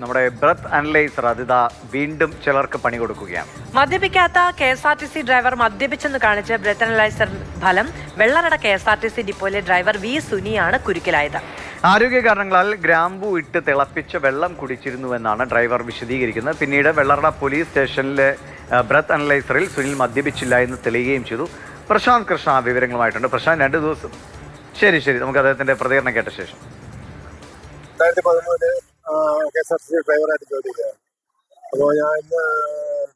നമ്മുടെ breath analyser അതിത വീണ്ടും ചിലർക്ക് പണി കൊടുക്കുകയാണ്. മദ്യപിക്കാത്ത K S R T C driver മദ്യപിച്ചെന്ന് കാണിച്ച് ബ്രത്ത് അനലൈസർ ഫലം Vellarada K S R T C ഡിപ്പോയിലെ driver V സുനിയാണ് കുരുക്കിലായത്. ആരോഗ്യ കാരണങ്ങളാൽ ഗ്രാമ്പു ഇട്ട് തിളപ്പിച്ച വെള്ളം കുടിച്ചിരുന്നുവെന്നാണ് ഡ്രൈവർ വിശദീകരിക്കുന്നത്. പിന്നീട് വെള്ളറട പോലീസ് സ്റ്റേഷനിലെ ബ്രത്ത് അനലൈസറിൽ സുനിൽ മദ്യപിച്ചില്ല എന്ന് തെളിയുകയും ചെയ്തു. പ്രശാന്ത് കൃഷ്ണ വിവരങ്ങളുമായിട്ടുണ്ട്. പ്രശാന്ത് രണ്ട് ദിവസം. ശരി ശരി. നമുക്ക് അദ്ദേഹത്തിന്റെ പ്രതികരണം കേട്ട ശേഷം. രണ്ടായിരത്തി പതിമൂന്നിൽ K S R T C ഡ്രൈവറായിട്ട് ജോലി ചെയ്തത്. അപ്പോൾ ഞാൻ ഇന്ന്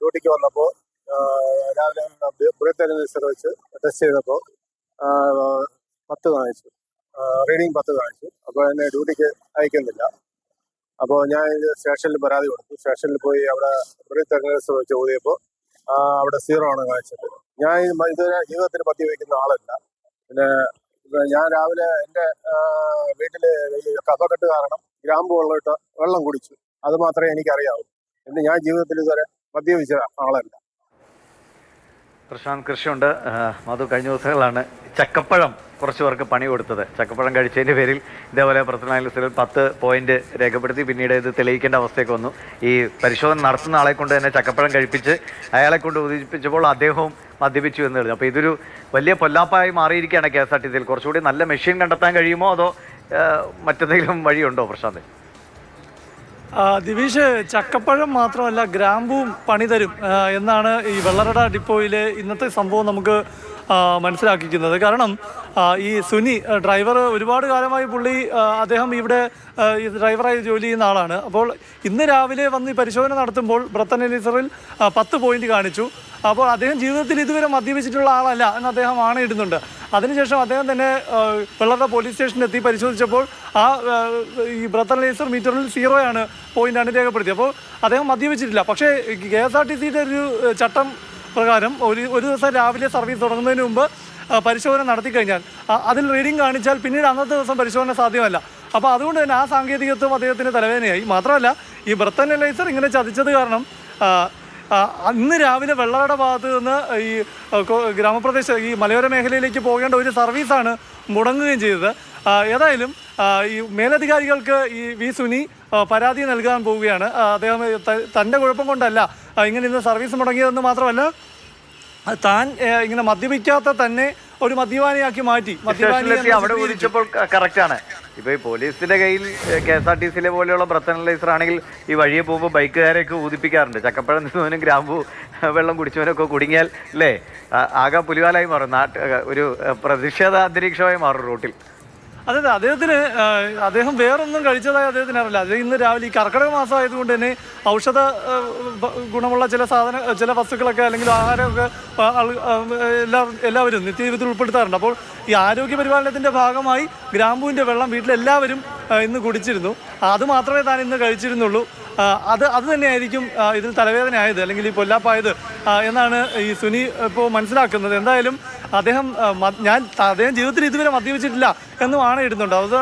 ഡ്യൂട്ടിക്ക് വന്നപ്പോൾ രാവിലെ ബ്രേത്ത് അനലൈസർ വെച്ച് ടെസ്റ്റ് ചെയ്തപ്പോൾ പത്ത് കാണിച്ചു റീഡിങ് പത്ത് കാണിച്ചു അപ്പോൾ എന്നെ ഡ്യൂട്ടിക്ക് അയക്കുന്നില്ല. അപ്പോൾ ഞാൻ സ്റ്റേഷനിൽ പരാതി കൊടുത്തു. സ്റ്റേഷനിൽ പോയി അവിടെ ബ്രേത്ത് അനലൈസർ വെച്ച് ഓതിയപ്പോൾ അവിടെ സീറോ ആണ് കാണിച്ചത്. ഞാൻ ഇതുവരെ ജീവിതത്തിൽ പത്തി വയ്ക്കുന്ന ആളല്ല. പിന്നെ ഞാൻ രാവിലെ എന്റെ വീട്ടിൽ ഈ കഫക്കെട്ട് കാരണം ഗ്രാമ്പു വെള്ളമിട്ട് വെള്ളം കുടിച്ചു. അത് മാത്രമേ എനിക്കറിയാവൂ. എന്ന് ഞാൻ ജീവിതത്തിൽ ഇതുവരെ മദ്യപിച്ച ആളല്ല. പ്രശാന്ത് കൃഷിയുണ്ട്. മധു കഴിഞ്ഞ ദിവസങ്ങളാണ് ചക്കപ്പഴം കുറച്ച് പേർക്ക് പണി കൊടുത്തത്. ചക്കപ്പഴം കഴിച്ചതിന്റെ പേരിൽ ഇതേപോലെ പ്രധാന പത്ത് പോയിന്റ് രേഖപ്പെടുത്തി പിന്നീട് ഇത് തെളിയിക്കേണ്ട അവസ്ഥയൊക്കെ വന്നു. ഈ പരിശോധന നടത്തുന്ന ആളെ കൊണ്ട് തന്നെ ചക്കപ്പഴം കഴിപ്പിച്ച് അയാളെ കൊണ്ട് ഉദിപ്പിച്ചപ്പോൾ അദ്ദേഹവും മദ്യപിച്ചു എന്ന് പറഞ്ഞു അപ്പോൾ ഇതൊരു വലിയ പൊല്ലാപ്പായി മാറിയിരിക്കുകയാണ് കെ എസ് ആർ ടി സിയിൽ കുറച്ചുകൂടി നല്ല മെഷീൻ കണ്ടെത്താൻ കഴിയുമോ അതോ മറ്റെന്തെങ്കിലും വഴിയുണ്ടോ പ്രശാന്ത്? ദിവീഷ് ചക്കപ്പഴം മാത്രമല്ല ഗ്രാമ്പും പണിതരും. എന്നാണ് ഈ വെള്ളറട ഡിപ്പോയിലെ ഇന്നത്തെ സംഭവം നമുക്ക് മനസ്സിലാക്കിക്കുന്നത്. കാരണം ഈ സുനി ഡ്രൈവർ ഒരുപാട് കാലമായി പുള്ളി അദ്ദേഹം ഇവിടെ ഡ്രൈവറായി ജോലി ചെയ്യുന്ന ആളാണ്. അപ്പോൾ ഇന്ന് രാവിലെ വന്ന് പരിശോധന നടത്തുമ്പോൾ ബ്രത്തൻ എലിസറിൽ പത്ത് പോയിന്റ് കാണിച്ചു. അപ്പോൾ അദ്ദേഹം ജീവിതത്തിൽ ഇതുവരെ മദ്യപിച്ചിട്ടുള്ള ആളല്ല എന്ന് അദ്ദേഹം ആണയിടുന്നുണ്ട്. അതിനുശേഷം അദ്ദേഹം തന്നെ വെള്ളറ പോലീസ് സ്റ്റേഷനിൽ എത്തി പരിശോധിച്ചപ്പോൾ ആ ഈ ബ്രത്തൻ ലേസർ മീറ്ററിൽ സീറോയാണ് പോയിന്റാണ് രേഖപ്പെടുത്തിയത്. അപ്പോൾ അദ്ദേഹം മദ്യപിച്ചിട്ടില്ല. പക്ഷേ കെ എസ് ആർ ടി സിയുടെ ഒരു ചട്ടം പ്രകാരം ഒരു ഒരു ദിവസം രാവിലെ സർവീസ് തുടങ്ങുന്നതിന് മുമ്പ് പരിശോധന നടത്തി കഴിഞ്ഞാൽ അതിൽ റീഡിംഗ് കാണിച്ചാൽ പിന്നീട് അന്നത്തെ ദിവസം പരിശോധന സാധ്യമല്ല. അപ്പോൾ അതുകൊണ്ട് തന്നെ ആ സാങ്കേതികത്വം അദ്ദേഹത്തിന് തലവേദനയായി. മാത്രമല്ല ഈ ബ്രത്തൻ അനലൈസർ ഇങ്ങനെ ചതിച്ചത് കാരണം അന്ന് രാവിലെ വെള്ളറട ഭാഗത്ത് നിന്ന് ഈ ഗ്രാമപ്രദേശ ഈ മലയോര മേഖലയിലേക്ക് പോകേണ്ട ഒരു സർവീസാണ് മുടങ്ങുകയും ചെയ്തത്. ഏതായാലും ഈ മേലധികാരികൾക്ക് ഈ വി സുനി പരാതി നൽകാൻ പോവുകയാണ്. അദ്ദേഹം തന്റെ കുഴപ്പം കൊണ്ടല്ല ഇങ്ങനെ ഇന്ന് സർവീസ് മുടങ്ങിയതെന്ന് മാത്രമല്ല താൻ ഇങ്ങനെ മദ്യപിക്കാത്ത തന്നെ ഒരു മദ്യപാനിയാക്കി മാറ്റി. മദ്യപാനി അവിടെ. വിളിച്ചപ്പോൾ കറക്റ്റാണ്. ഇപ്പൊ ഈ പോലീസിന്റെ കയ്യിൽ കെ എസ് ആർ ടി സിയിലെ പോലെയുള്ള ബ്രത്തനലൈസർ ആണെങ്കിൽ ഈ വഴിയെ പോകുമ്പോൾ ബൈക്കുകാരെയൊക്കെ ഊതിപ്പിക്കാറുണ്ട്. ചക്കപ്പഴം നിന്നവനും ഗ്രാമ്പു വെള്ളം കുടിച്ചവനൊക്കെ കുടുങ്ങിയാൽ അല്ലേ ആകെ പുലിവാലായി മാറും. നാട്ട് ഒരു പ്രതിഷേധ അന്തരീക്ഷമായി മാറും റൂട്ടിൽ. അതെ അതെ. അദ്ദേഹത്തിന് അദ്ദേഹം വേറൊന്നും കഴിച്ചതായി അദ്ദേഹത്തിന് അറിയില്ല. അദ്ദേഹം ഇന്ന് രാവിലെ ഈ കർക്കിടക മാസം ആയതുകൊണ്ട് തന്നെ ഔഷധ ഗുണമുള്ള ചില സാധന ചില വസ്തുക്കളൊക്കെ അല്ലെങ്കിൽ ആഹാരമൊക്കെ എല്ലാ എല്ലാവരും നിത്യജീവിതത്തിൽ ഉൾപ്പെടുത്താറുണ്ട്. അപ്പോൾ ഈ ആരോഗ്യ പരിപാലനത്തിന്റെ ഭാഗമായി ഗ്രാമ്പുവിന്റെ വെള്ളം വീട്ടിലെല്ലാവരും ഇന്ന് കുടിച്ചിരുന്നു. അത് മാത്രമേ താൻ ഇന്ന് കഴിച്ചിരുന്നുള്ളൂ. അത് അത് തന്നെയായിരിക്കും ഇതിൽ തലവേദന ആയത് അല്ലെങ്കിൽ ഈ പൊല്ലാപ്പായത് എന്നാണ് ഈ സുനി ഇപ്പോൾ മനസ്സിലാക്കുന്നത്. എന്തായാലും അദ്ദേഹം ഞാൻ അദ്ദേഹം ജീവിതത്തിൽ ഇതുവരെ മദ്യപിച്ചിട്ടില്ല എന്നും ആണ് ഇടുന്നുണ്ട് അത്